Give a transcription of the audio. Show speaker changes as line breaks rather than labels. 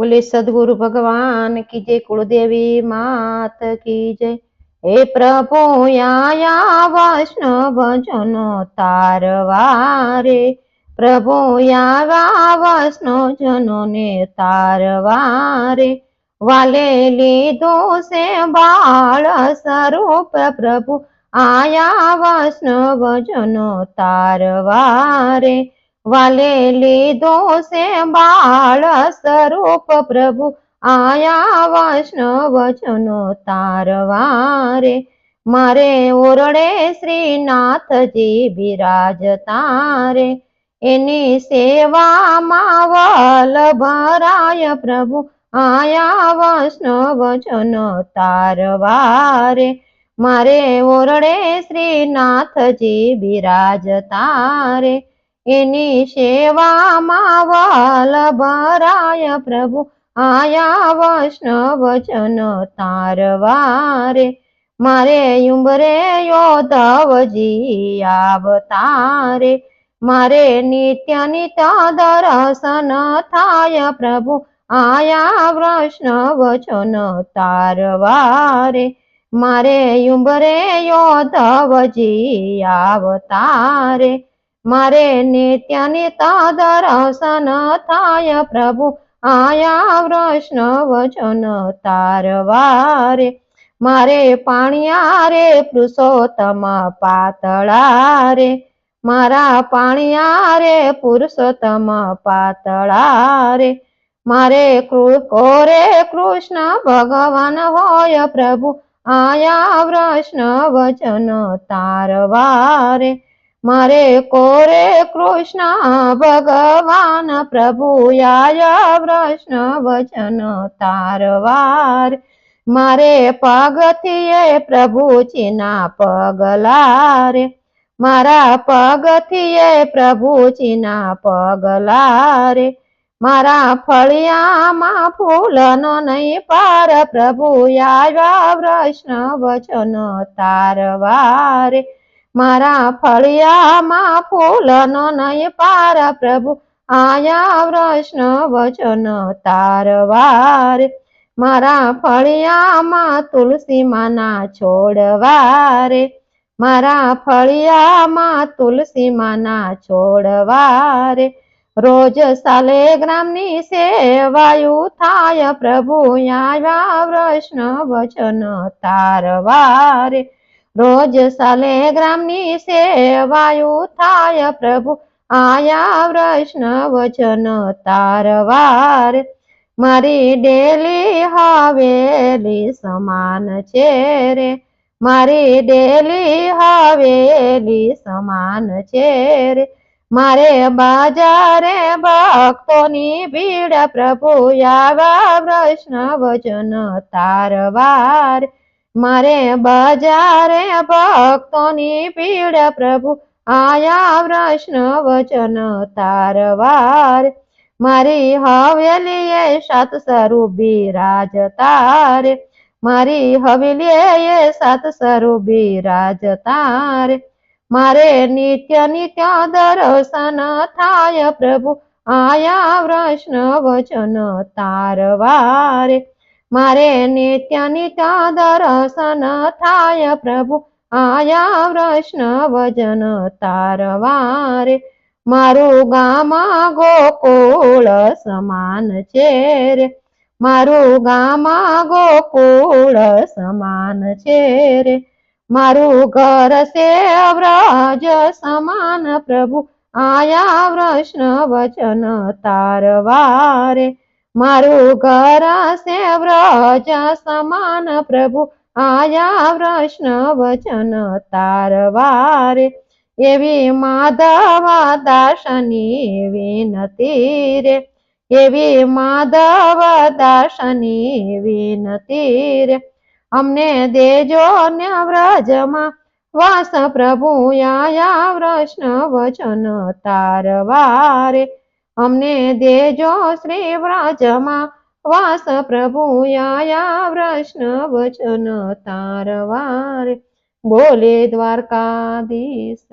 બોલે, સદગુરુ ભગવાન કી જય, કુળદેવી માત કી જય. હે પ્રભુ આયા વૈષ્ણવ જનો તારવારે. પ્રભુ આવા વૈષ્ણવ જનો ને તારવારે. વાલે લીધો છે બાળ સ્વરૂપ પ્રભુ, આયા વૈષ્ણવ જનો તારવારે. વાલે લીધો છે બાળ સ્વરૂપ પ્રભુ. આયા વૈષ્ણવ જનો તારવારે. મારે ઓરડે શ્રીનાથજી બિરાજતા રે એની સેવામાં વલભરાય પ્રભુ. આયા વૈષ્ણવ જનો તારવારે. મારે ઓરડે શ્રીનાથજી બિરાજતા રે એની સેવામાં વલભરાય પ્રભુ. આયા વૈષ્ણવ વચન તારવારે. મારે ઉંબરે યોધવજી આવતારે. મારે નિત્ય નિત્ય દર્શન થાય પ્રભુ. આયા વૈષ્ણવ જનો તારવારે. મારે ઉંબરે યોધવજી આવતારે. મારે ને નિત્ય તાદરસન થાય પ્રભુ, આયા વૃષ્ણ જન તારવારે. મારે પાણિયા રે પુરુષોત્તમ પાતળા રે મારા પાણિયા રે પુરુષોત્તમ પાતળા રે મારે કોરે કૃષ્ણ ભગવાન હોય પ્રભુ, આયા વૃષ્ણ જન તારવારે. મારે કોરે કૃષ્ણ ભગવાન પ્રભુ આયા વૈષ્ણવ જન તારવાર. મારે પગથિયે પ્રભુજીના પગલા રે મારા પગથિયે પ્રભુજીના પગલા રે મારા ફળિયામાં ફૂલનો નહીં પાર. પ્રભુ આવ્યા વૈષ્ણવ વચન તારવારે. મારા ફળિયામાં ફૂલનો નય પાર પ્રભુ, આયા વૈષ્ણવ વચન તારવારે. મારા ફળિયામાં તુલસીમાના છોડવારે, મારા ફળિયામાં તુલસીમાના છોડવારે. રોજ સાલે ગ્રામની સેવાયુ થાય પ્રભુ, આયા વૈષ્ણવ વચન તારવારે. રોજ સાલેગ્રામની સેવાયુ થાય પ્રભુ. આયા વૈષ્ણવ જન તારવાર મારી ડેલી હવેલી સમાન છે રે. મારી ડેલી હવેલી સમાન છે રે. મારે બાજારે ભક્તોની ભીડ પ્રભુ. આવા વૈષ્ણવ જન તારવાર મારે બજારે ભક્તોની પીડ પ્રભુ, આયા વૈષ્ણવ વચન તારવાર મારી હવેલીએ સાત સ્વરૂપી રાજ તારે. મારી હવેલીએ સાત સ્વરૂપી રાજ તાર. મારે નિત્ય નિત્ય દર્શન થાય પ્રભુ, આયા વૈષ્ણવ જન તારવારે મારે નિત્ય નિત્ય દર્શન થાય પ્રભુ, આયા વૈષ્ણવ જન તારવારે. મારું ગામા ગોકુળ સમાન છે રે. મારું ગામા ગોકુળ સમાન છે રે. મારું ઘર છે વ્રજ સમાન પ્રભુ, આયા વૈષ્ણવ જન તારવારે. મારું ઘર છે વ્રજ સમાન પ્રભુ. આયા વૈષ્ણવ વચન તારવારે. એવી માધવા દાસની વિનતી રે. એવી માધવ દાસની વિનતી રે. અમને દેજો ને વ્રજમાં. વાસ પ્રભુ, આયા વૈષ્ણવ વચન તારવારે. અમને દેજો શ્રી વ્રજમાં વાસ પ્રભુ આયા વૈષ્ણવ જન તારવારે. બોલે દ્વારકાધીશ